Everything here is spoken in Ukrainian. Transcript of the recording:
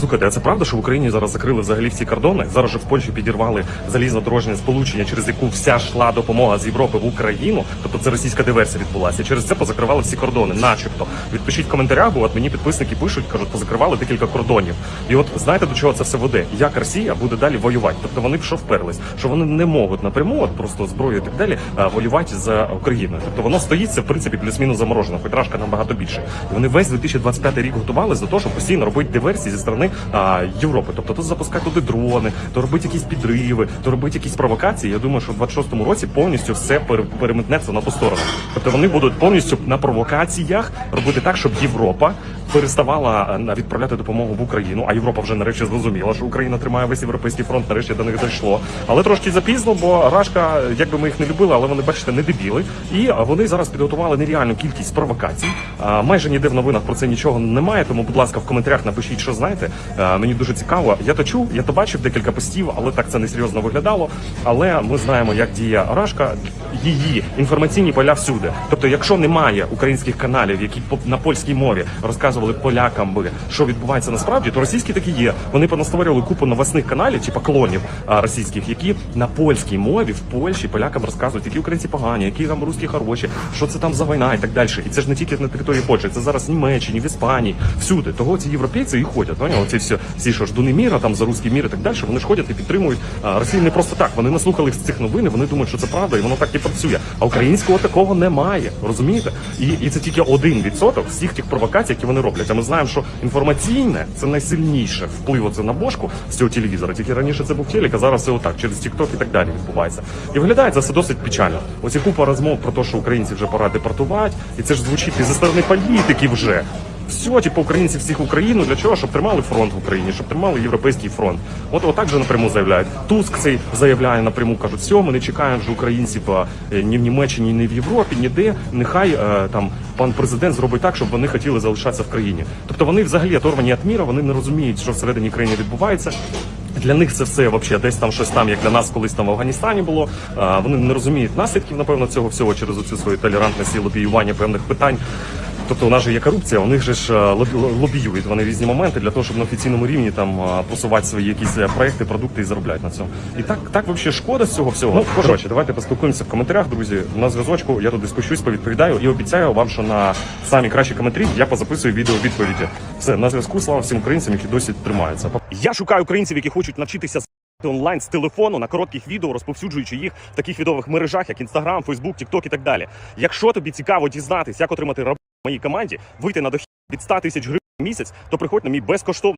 Слухайте, а це правда, що в Україні зараз закрили взагалі всі кордони? Зараз же в Польщі підірвали залізнодорожнє сполучення, через яку вся йшла допомога з Європи в Україну. Тобто це російська диверсія відбулася. Через це позакривали всі кордони, начебто. Відпишіть в коментарях, бо от мені підписники пишуть, кажуть, позакривали декілька кордонів. І от знаєте до чого це все веде? Як Росія буде далі воювати? Тобто вони що вперлись, що вони не можуть напряму, от просто зброю і так далі, воювати за Україною. Тобто воно стоїть це в принципі плюс-мінус заморожено, хоч рашка набагато більше. І вони весь 2025 рік готувалися до того, щоб постійно робити диверсії зі сторони а, Європи. Тобто то запускати туди дрони, то робити якісь підриви, то робити якісь провокації. Я думаю, що в 26-му році повністю все пере- переметнеться на ту сторону. Тобто вони будуть повністю на провокаціях робити так, щоб Європа переставала е, відправляти допомогу в Україну. А Європа вже нарешті зрозуміла, що Україна тримає весь європейський фронт. Нарешті до них дійшло. Але трошки запізно, бо Рашка, як би ми їх не любили, але вони бачите, не дебіли. І вони зараз підготували нереальну кількість провокацій. Майже ніде в новинах про це нічого немає. Тому, будь ласка, в коментарях напишіть, що знаєте. Мені дуже цікаво. Я то чув, я то бачив декілька постів, але так це не серйозно виглядало. Але ми знаємо, як діє Рашка, її інформаційні поля всюди. Тобто, якщо немає українських каналів, які на польській мові розказували полякам би, що відбувається насправді, то російські такі є. Вони понастворювали купу новосних каналів, типа клонів російських, які на польській мові в Польщі полякам розказують, які українці погані, які там русські хороші, що це там за війна і так далі. І це ж не тільки на території Польщі, це зараз в Німеччині, в Іспанії, всюди. Того ці європейці і ходять. Поняли? Ці всі, всі що ждуни міра, там за русський мір і так далі. Вони ж ходять і підтримують Росію не просто так. Вони наслухали з цих новин, вони думають, що це правда, і воно так і працює. А українського такого немає. Розумієте? І, і це тільки один відсоток всіх тих провокацій, які вони роблять. А ми знаємо, що інформаційне це найсильніше вплив оце на бошку з цього телевізора. Тільки раніше це був телек, а зараз все отак, через TikTok і так далі відбувається. І виглядає це все досить печально. Ось і купа розмов про те, що українців вже пора депортувати, і це ж звучить і зі сторони політиків вже. Все, типу, українці всіх в Україну для чого? Щоб тримали фронт в Україні, щоб тримали європейський фронт. От отак же напряму заявляють. Туск цей заявляє напряму, кажуть, все, ми не чекаємо вже українців е, ні в Німеччині, ні в Європі, ніде. Нехай е, там пан президент зробить так, щоб вони хотіли залишатися в країні. Тобто вони взагалі оторвані від міра, вони не розуміють, що всередині країни відбувається. Для них це все вообще десь там щось там, як для нас колись там в Афганістані було. А, вони не розуміють наслідків, напевно, цього всього через оцю свою толерантність і лобіювання певних питань. Тобто у нас же є корупція, у них же ж е, лобіюють вони різні моменти для того, щоб на офіційному рівні там е, просувати свої якісь е, проекти, продукти і заробляти на цьому. І так, так взагалі шкода з цього всього. Ну, коротше, давайте поспілкуємося в коментарях, друзі. На зв'язочку я туди спущусь, повідповідаю і обіцяю вам, що на самі кращі коментарі я позаписую відео відповіді. Все на зв'язку. Слава всім українцям, які досі тримаються. Я шукаю українців, які хочуть навчитися онлайн з телефону на коротких відео, розповсюджуючи їх в таких відових мережах, як Instagram, Facebook, TikTok і так далі. Якщо тобі цікаво дізнатись, як отримати моїй команді, вийти на дохід від 100 тисяч гривень в місяць, то приходь на мій безкоштовний